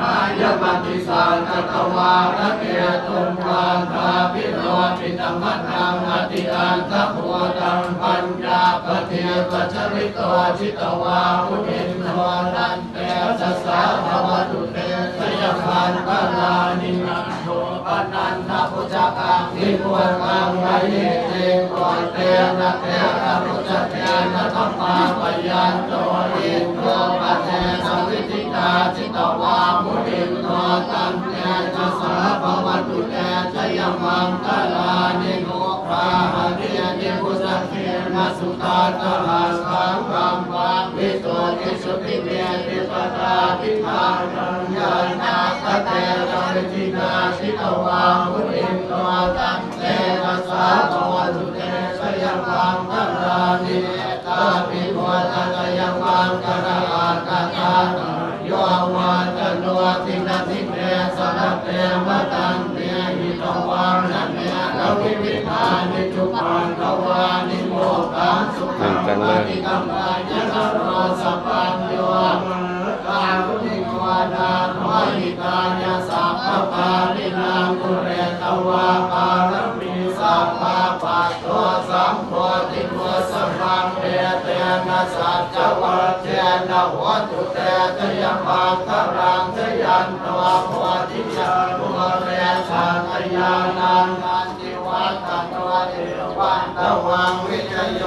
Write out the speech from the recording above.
หายปฏิสังกตวาระเกตุมวาทาพิโรปิตมัตตังอติอันตะโพตังปัญญาปเทปัจริโตชิตวาหุนินโทนันเตสัสสะภวตุเตสยพันตลานินันโทปนันทพุจักังนิพวกังไวเยเตโกเตนะเตนะพุจเตนะธัมมาปยันโต มุนินโทตันเตจะสาภวตุเตชยมังคลานิโนภาหะเรียนิพุสเทนะสุตาตหัสสังกัมปังวิโตติสุติเมติปตาทิทานังยานาคเตระวิจินาชิตวามุนินโทตันเตจะสาภวตุเตชยมังคลานิตาปิโมตัตยังมังคลาอาตตา ตินาทิเตสระเตมตันเตหิตวังนันเนกวิวิธานิจุปันทวานิโมกังสุขังปฏิกัมปายะโรสัพพัญโยกาลุนิโกดาโนหิตายาสัพพปาลินามุเรตวาปารมีสัพพะปัตโตสัมโพธิโกสัพพังเเตนะสัจวัจเจนะหัวตุเตตยมังครังชยันตวะหัวทิยานุเรชาตยานังนันติวัตตวะเอวันตวังวิจโย